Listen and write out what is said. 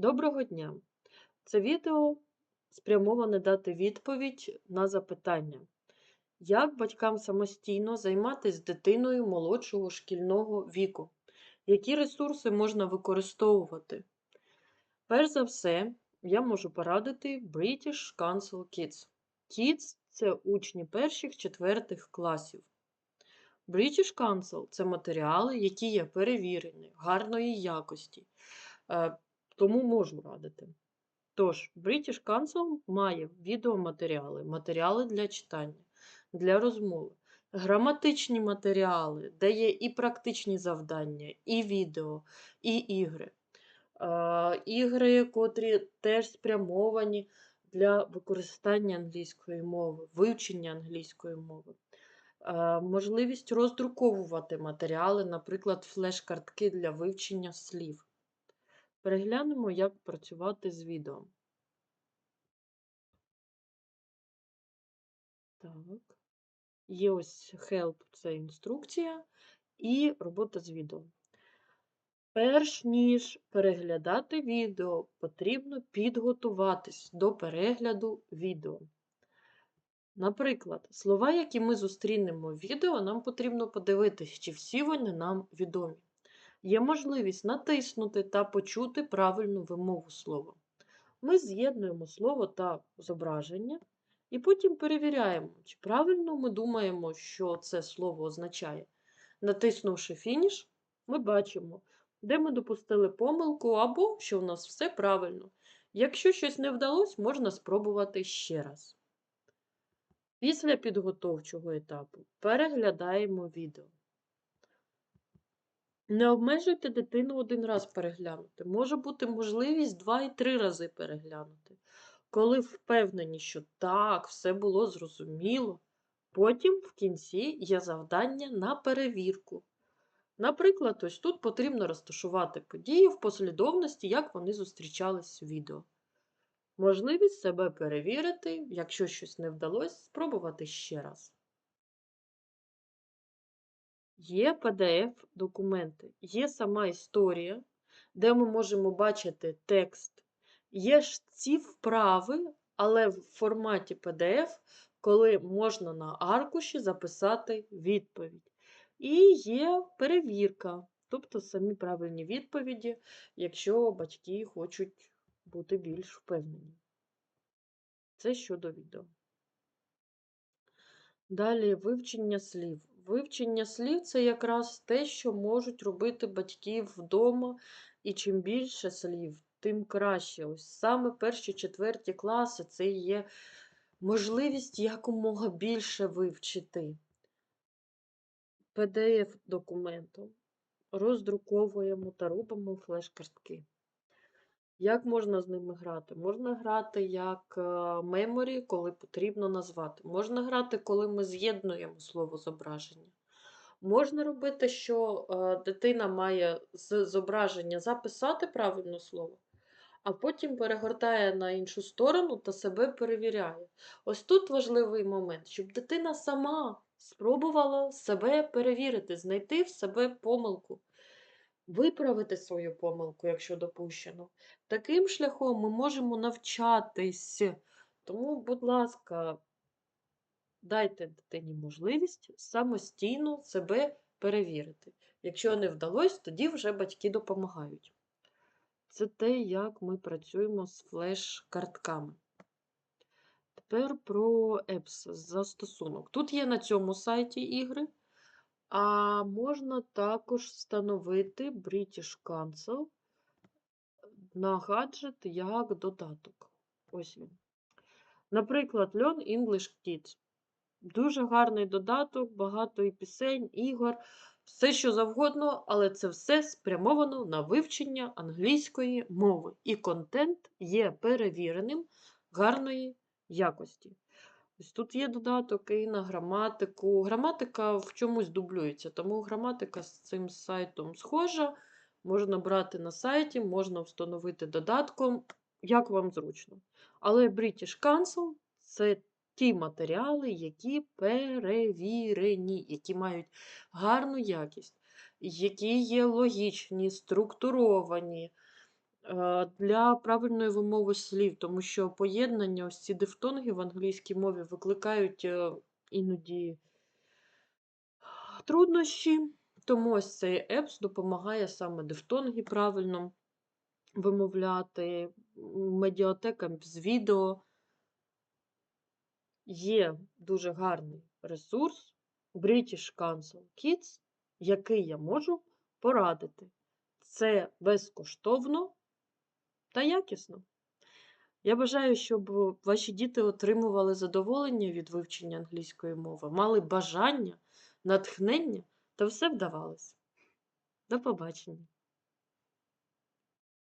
Доброго дня! Це відео спрямоване дати відповідь на запитання, як батькам самостійно займатися дитиною молодшого шкільного віку, які ресурси можна використовувати. Перш за все, я можу порадити British Council Kids. Kids – це учні перших четвертих класів. British Council – це матеріали, які є перевірені, гарної якості. Тому можу радити. Тож, British Council має відеоматеріали, матеріали для читання, для розмови, граматичні матеріали, де є і практичні завдання, і відео, і ігри. Е, ігри, котрі теж спрямовані для використання англійської мови, вивчення англійської мови. Е, можливість роздруковувати матеріали, наприклад, флеш-картки для вивчення слів. Переглянемо, як працювати з відео. Так. Є ось Help це інструкція і робота з відео. Перш ніж переглядати відео, потрібно підготуватись до перегляду відео. Наприклад, слова, які ми зустрінемо в відео, нам потрібно подивитись, чи всі вони нам відомі. Є можливість натиснути та почути правильну вимову слова. Ми з'єднуємо слово та зображення і потім перевіряємо, чи правильно ми думаємо, що це слово означає. Натиснувши фініш, ми бачимо, де ми допустили помилку або що у нас все правильно. Якщо щось не вдалося, можна спробувати ще раз. Після підготовчого етапу переглядаємо відео. Не обмежуйте дитину один раз переглянути. Може бути можливість два і три рази переглянути. Коли впевнені, що так, все було зрозуміло, потім в кінці є завдання на перевірку. Наприклад, ось тут потрібно розташувати події в послідовності, як вони зустрічались в відео. Можливість себе перевірити, якщо щось не вдалося, спробувати ще раз. Є PDF-документи, є сама історія, де ми можемо бачити текст. Є ж ці вправи, але в форматі PDF, коли можна на аркуші записати відповідь. І є перевірка, тобто самі правильні відповіді, якщо батьки хочуть бути більш впевнені. Це щодо відео. Далі вивчення слів. Вивчення слів це якраз те, що можуть робити батьки вдома, і чим більше слів, тим краще. Ось саме перші четверті класи це є можливість якомога більше вивчити. pdf документу роздруковуємо та робимо флеш-картки. Як можна з ними грати? Можна грати як меморі, коли потрібно назвати. Можна грати, коли ми з'єднуємо слово зображення. Можна робити, що е, дитина має з зображення записати правильне слово, а потім перегортає на іншу сторону та себе перевіряє. Ось тут важливий момент, щоб дитина сама спробувала себе перевірити, знайти в себе помилку виправити свою помилку, якщо допущено. Таким шляхом ми можемо навчатись. Тому, будь ласка, дайте дитині можливість самостійно себе перевірити. Якщо не вдалося, тоді вже батьки допомагають. Це те, як ми працюємо з флеш-картками. Тепер про Apps застосунок. Тут є на цьому сайті ігри. А можна також встановити British Council на гаджет як додаток. Ось він. Наприклад, Learn English Kids. Дуже гарний додаток, багато і пісень, ігор, все що завгодно, але це все спрямовано на вивчення англійської мови. І контент є перевіреним гарної якості. Ось тут є додаток і на граматику. Граматика в чомусь дублюється, тому граматика з цим сайтом схожа. Можна брати на сайті, можна встановити додатком, як вам зручно. Але British Council це ті матеріали, які перевірені, які мають гарну якість, які є логічні, структуровані. Е, Для правильної вимови слів, тому що поєднання, ось ці дифтонги в англійській мові викликають е, іноді труднощі. Тому ось цей епс допомагає саме дифтонги правильно вимовляти, м, медіатека з відео. Є дуже гарний ресурс British Council Kids, який я можу порадити. Це безкоштовно та якісно. Я бажаю, щоб ваші діти отримували задоволення від вивчення англійської мови, мали бажання, натхнення та все вдавалося. До побачення!